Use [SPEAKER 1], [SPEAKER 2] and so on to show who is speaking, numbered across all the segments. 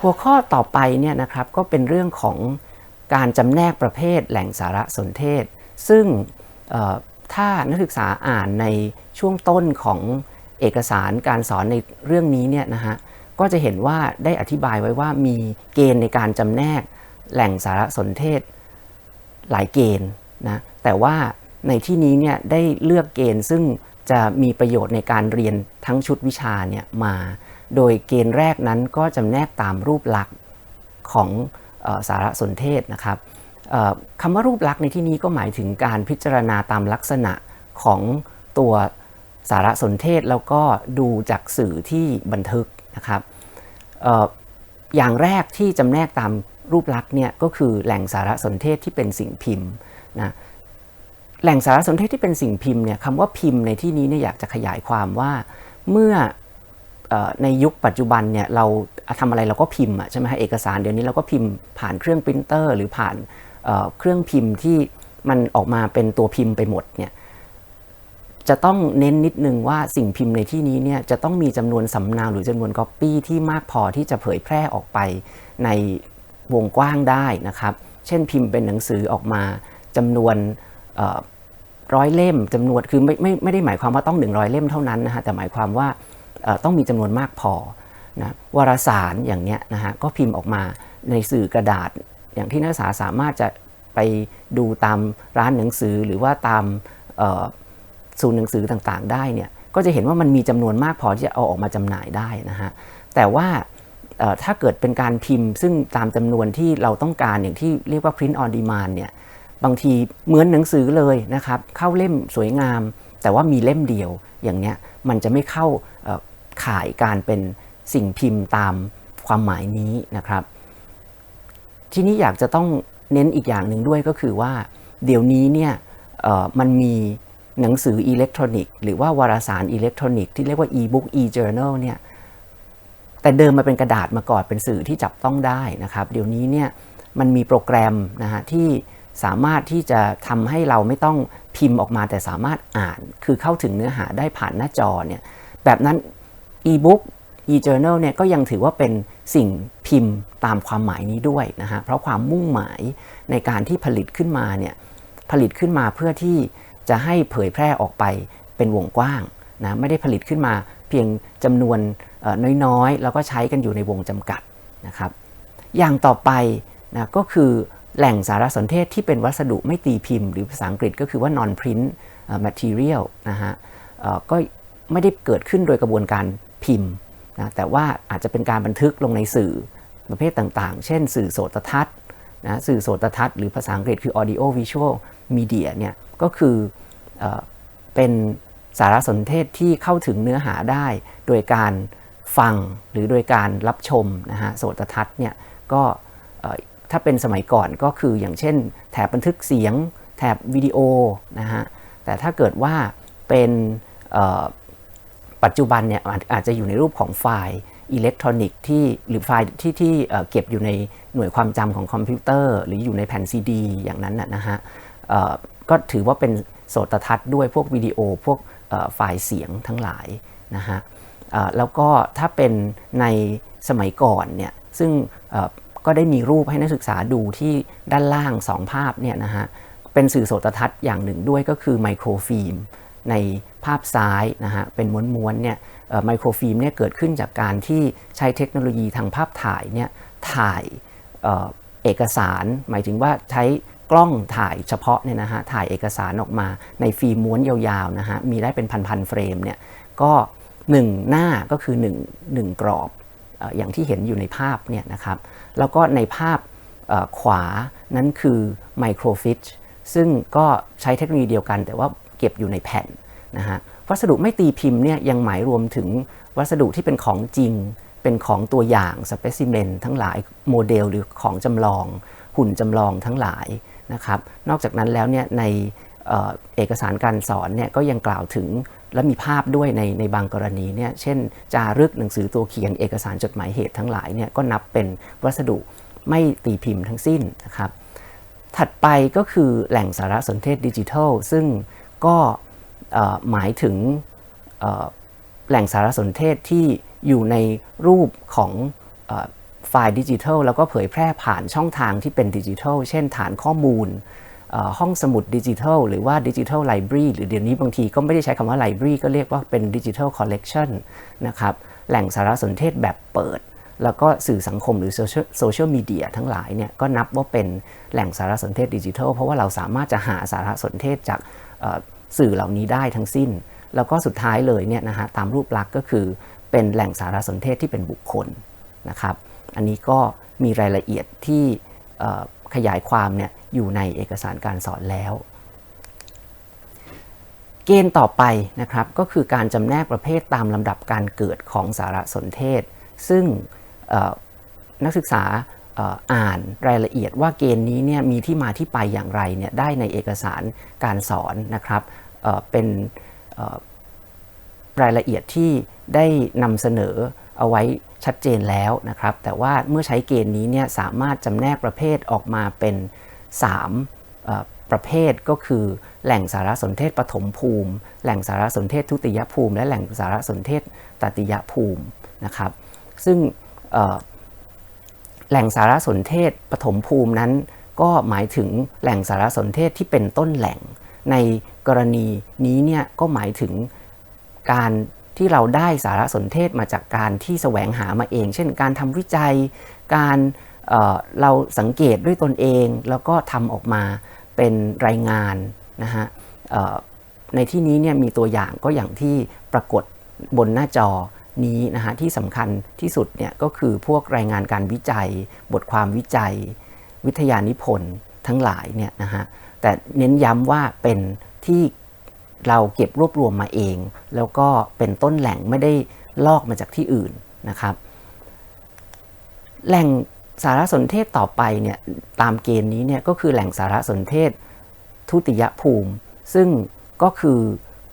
[SPEAKER 1] หัวข้อต่อไปเนี่ยนะครับก็เป็นเรื่องของการจำแนกประเภทแหล่งสารสนเทศ ซึ่งถ้านักศึกษาอ่านในช่วงต้นของเอกสารการสอนในเรื่องนี้เนี่ยนะฮะก็จะเห็นว่าได้อธิบายไว้ว่ามีเกณฑ์ในการจำแนกแหล่งสารสนเทศหลายเกณฑ์นะแต่ว่าในที่นี้เนี่ยได้เลือกเกณฑ์ซึ่ง จะมีประโยชน์ในการเรียนทั้งชุดวิชาเนี่ยมา โดยเกณฑ์แรกนั้นก็จำแนกตามรูปลักษณ์ของออสารสนเทศนะครับคำว่ารูปลักษณ์ในที่นี้ก็หมายถึงการพิจารณาตามลักษณะของตัวสารสนเทศแล้วก็ดูจากสื่อที่บันทึกนะครับเอ่ออย่างแรกที่จำแนกตามรูปลักษณ์เนี่ยก็คือแหล่งสารสนเทศที่เป็นสิ่งพิมพ์นะ แหล่งสารสนเทศที่เป็นสิ่งพิมพ์เนี่ยคำว่าพิมพ์ในที่นี้เนี่ยอยากจะขยายความว่าเมื่ออในยุคปัจจุบันเนี่ยเราทำอะไรเราก็พิมพ์ใช่ไหมฮะเอกสารเดี๋ยวนี้เราก็พิมพ์ผ่านเครื่องปรินเตอร์หรือผ่านเเครื่องพิมพ์ที่มันออกมาเป็นตัวพิมพ์ไปหมดเนี่ยจะต้องเน้นนิดนึงว่าสิ่งพิมพ์ในที่นี้เนี่ยจะต้องมีจำนวนสำเนาหรือจำนวนก๊อปปี้ที่มากพอที่จะเผยแพร่ออกไปในวงกว้างได้นะครับ เช่นพิมพ์เป็นหนังสือออกมาจำนวน ร้อยเล่มจำนวนคือไม่ไม่ไม่ได้หมายความว่าต้อง 100 เล่มเท่านั้นนะฮะแต่หมายความว่าต้องมีจำนวนมากพอนะวารสารอย่างเนี้ยนะฮะก็พิมพ์ออกมาในสื่อกระดาษ อย่างที่นักศึกษาสามารถจะไปดูตามร้านหนังสือหรือว่าตามศูนย์หนังสือต่างๆ ได้เนี่ยก็จะเห็นว่ามันมีจำนวนมากพอที่จะเอาออกมาจำหน่ายได้นะฮะแต่ว่าถ้าเกิดเป็นการพิมพ์ ซึ่งตามจำนวนที่เราต้องการอย่างที่เรียกว่า print on demand เนี่ย บางทีเหมือนหนังสือเลยนะครับเข้าเล่มสวยงาม แต่ว่ามีเล่มเดียวอย่างเนี้ยมันจะไม่เข้าข่ายการเป็นสิ่งพิมพ์ตามความหมายนี้นะครับ ทีนี้อยากจะต้องเน้นอีกอย่างหนึ่งด้วยก็คือว่า เดี๋ยวนี้เนี่ยมันมีหนังสืออิเล็กทรอนิกส์หรือว่าวารสารอิเล็กทรอนิกส์ที่เรียกว่า e-book e-journal เนี่ยแต่เดิมมาเป็นกระดาษมาก่อนเป็นสื่อที่จับต้องได้นะครับ เดี๋ยวนี้เนี่ยมันมีโปรแกรมนะฮะที่ สามารถที่จะทำให้เราไม่ต้องพิมพ์ออกมาแต่สามารถอ่าน คือเข้าถึงเนื้อหาได้ผ่านหน้าจอเนี่ยแบบนั้น e-book e-journal เนี่ยก็ยังถือว่าเป็นสิ่งพิมพ์ตามความหมายนี้ด้วยนะฮะเพราะความมุ่งหมายในการที่ผลิตขึ้นมาเนี่ยผลิตขึ้นมาเพื่อที่จะให้เผยแพร่ออกไปเป็นวงกว้างนะไม่ได้ผลิตขึ้นมาเพียงจำนวนน้อยๆ แล้วก็ใช้กันอยู่ในวงจำกัดนะครับ อย่างต่อไปนะก็คือ แหล่งสารสนเทศที่เป็นวัสดุไม่ตีพิมพ์ หรือภาษาอังกฤษก็คือว่า non print material นะฮะก็ไม่ได้เกิดขึ้นโดยกระบวนการพิมพ์นะแต่ว่าอาจจะเป็นการบันทึกลงในสื่อประเภทต่างๆ เช่น สื่อโสตทัศน์นะสื่อโสตทัศน์หรือภาษาอังกฤษคือ audio visual media เนี่ยก็คือเอเป็นสารสนเทศที่เข้าถึงเนื้อหาได้โดยการฟังหรือโดยการรับชมนะฮะโสตทัศน์เนี่ยก็ ถ้าเป็นสมัยก่อนก็คืออย่างเช่น แถบบันทึกเสียง แถบวิดีโอนะฮะแต่ถ้าเกิดว่าเป็นปัจจุบันเนี่ยอาจจะอยู่ในรูปของไฟล์อิเล็กทรอนิกส์ที่หรือไฟล์ที่ที่เก็บอยู่ในหน่วยความจำของคอมพิวเตอร์ หรืออยู่ในแผ่นซีดี อย่างนั้นนะฮะก็ถือว่าเป็นโสตทัศน์ด้วยพวกวิดีโอพวกไฟล์เสียงทั้งหลายนะฮะแล้วก็ถ้าเป็นในสมัยก่อนเนี่ยซึ่ง ก็ได้มีรูปให้นักศึกษาดูที่ด้านล่าง 2 ภาพเนี่ยนะฮะ เป็นสื่อโสตทัศน์อย่างหนึ่งด้วยก็คือไมโครฟิล์มในภาพซ้ายนะฮะ เป็นม้วนๆเนี่ยไมโครฟิล์มเนี่ยเกิดขึ้นจากการที่ใช้เทคโนโลยีทางภาพถ่ายเนี่ยถ่ายเอเอกสาร หมายถึงว่าใช้กล้องถ่ายเฉพาะเนี่ยนะฮะถ่ายเอกสารออกมาในฟิล์มม้วนยาวๆนะฮะมีได้เป็นพันๆเฟรมเนี่ยก็หนึ่งหน้าก็คือ1งกรอบ อย่างที่เห็นอยู่ในภาพเนี่ยนะครับแล้วก็ในภาพขวานั้นคือไมโครฟิชซึ่งก็ใช้เทคโนโลยีเดียวกัน แต่ว่าเก็บอยู่ในแผ่นนะฮะวัสดุไม่ตีพิมพ์เนี่ยยังหมายรวมถึงวัสดุที่เป็นของจริง เป็นของตัวอย่างสเปซิเมนทั้งหลายโมเดลหรือของจำลอง หุ่นจำลองทั้งหลายนะครับนอกจากนั้นแล้วเนี่ยใน เอกสารการสอนเนี่ยก็ยังกล่าวถึงและมีภาพด้วยในในบางกรณีเนี่ยเช่น จารึกหนังสือตัวเขียนเอกสารจดหมายเหตุทั้งหลายเนี่ยก็นับเป็นวัสดุไม่ตีพิมพ์ทั้งสิ้นนะครับ ถัดไปก็คือแหล่งสารสนเทศดิจิทัล ซึ่งก็หมายถึงแหล่งสารสนเทศที่อยู่ในรูปของอไฟล์ดิจิทัล แล้วก็เผยแพร่ผ่านช่องทางที่เป็นดิจิทัล เช่นฐานข้อมูล ห้องสมุดดิจิทัลหรือว่าดิจิทัลไลบรารีหรือเดี๋ยวนี้บางทีก็ไม่ได้ใช้คำว่าไลบรารีก็เรียกว่าเป็นดิจิทัลคอลเลกชันนะครับแหล่งสารสนเทศแบบเปิด แล้วก็สื่อสังคมหรือโซเชียลมีเดียทั้งหลายเนี่ยก็นับว่าเป็นแหล่งสารสนเทศดิจิทัลเพราะว่าเราสามารถจะหาสารสนเทศจากสื่อเหล่านี้ได้ทั้งสิ้น แล้วก็สุดท้ายเลยเนี่ยนะฮะตามรูปลักษณ์ก็คือเป็นแหล่งสารสนเทศที่เป็นบุคคลนะครับ อันนี้ก็มีรายละเอียดที่ขยายความเนี่ย อยู่ในเอกสารการสอนแล้ว เกณฑ์ต่อไปนะครับก็คือการจำแนกประเภทตามลำดับการเกิดของสารสนเทศ ซึ่งนักศึกษาอ่านรายละเอียดว่าเกณฑ์นี้เนี่ยมีที่มาที่ไปอย่างไรเนี่ยได้ในเอกสารการสอนนะครับเเป็นรายละเอียดที่ได้นำเสนอเอาไว้ชัดเจนแล้วนะครับ แต่ว่าเมื่อใช้เกณฑ์นี้เนี่ยสามารถจำแนกประเภทออกมาเป็น 3ประเภทก็คือ แหล่งสารสนเทศปฐมภูมิ แหล่งสารสนเทศทุติยภูมิ และแหล่งสารสนเทศตติยภูมินะครับ ซึ่งแหล่งสารสนเทศปฐมภูมินั้น ก็หมายถึงแหล่งสารสนเทศที่เป็นต้นแหล่ง ในกรณีนี้เนี่ยก็หมายถึงการที่เราได้สารสนเทศมาจากการที่แสวงหามาเอง เช่น การทำวิจัย การ เราสังเกตด้วยตนเองแล้วก็ทำออกมาเป็นรายงานนะฮะในที่นี้เนี่ยมีตัวอย่างก็อย่างที่ปรากฏบนหน้าจอนี้นะฮะที่สำคัญที่สุดเนี่ยก็คือพวกรายงานการวิจัย บทความวิจัย วิทยานิพนธ์ทั้งหลายเนี่ยนะฮะแต่เน้นย้ำว่าเป็นที่เราเก็บรวบรวมมาเอง แล้วก็เป็นต้นแหล่งไม่ได้ลอกมาจากที่อื่นนะครับ แหล่ง สารสนเทศต่อไปเนี่ยตามเกณฑ์นี้เนี่ยก็คือแหล่งสารสนเทศทุติยภูมิ ซึ่งก็คือ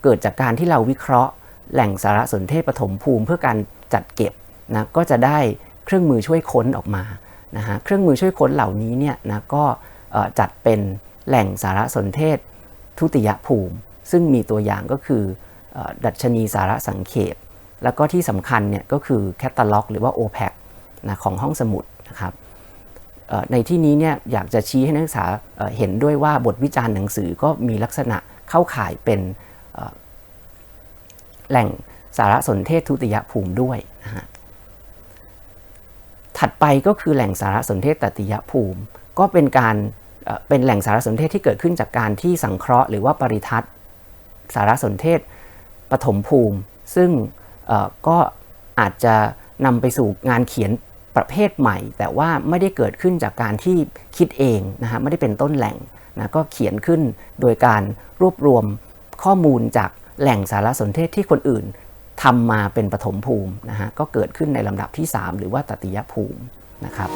[SPEAKER 1] เกิดจากการที่เราวิเคราะห์ แหล่งสารสนเทศปฐมภูมิ เพื่อการจัดเก็บนะก็จะได้เครื่องมือช่วยค้นออกมานะฮะเครื่องมือช่วยค้นเหล่านี้เนี่ยนะก็จัดเป็นแหล่งสารสนเทศทุติยภูมิ ซึ่งมีตัวอย่างก็คืออดัชนีสารสังเขปแล้วก็ที่สำคัญเนี่ยก็คือแคตตาล็อก หรือว่า OPAC นะของห้องสมุด นะครับในที่นี้เนี่ยอยากจะชี้ให้นักศึกษาเห็นด้วยว่าบทวิจารณ์หนังสือก็มีลักษณะเข้าข่ายเป็นแหล่งสารสนเทศทุติยภูมิด้วยนะฮะถัดไปก็คือแหล่งสารสนเทศตติยภูมิ ก็เป็นการเป็นแหล่งสารสนเทศที่เกิดขึ้นจากการที่สังเคราะห์หรือว่าปริทัศน์สารสนเทศปฐมภูมิ ซึ่งก็อาจจะนำไปสู่งานเขียน ประเภทใหม่ แต่ว่าไม่ได้เกิดขึ้นจากการที่คิดเองนะฮะไม่ได้เป็นต้นแหล่งนะก็เขียนขึ้นโดยการรวบรวมข้อมูลจากแหล่งสารสนเทศที่คนอื่นทำมาเป็นปฐมภูมินะฮะก็เกิดขึ้นในลำดับที่ 3 หรือว่าตติยภูมินะครับ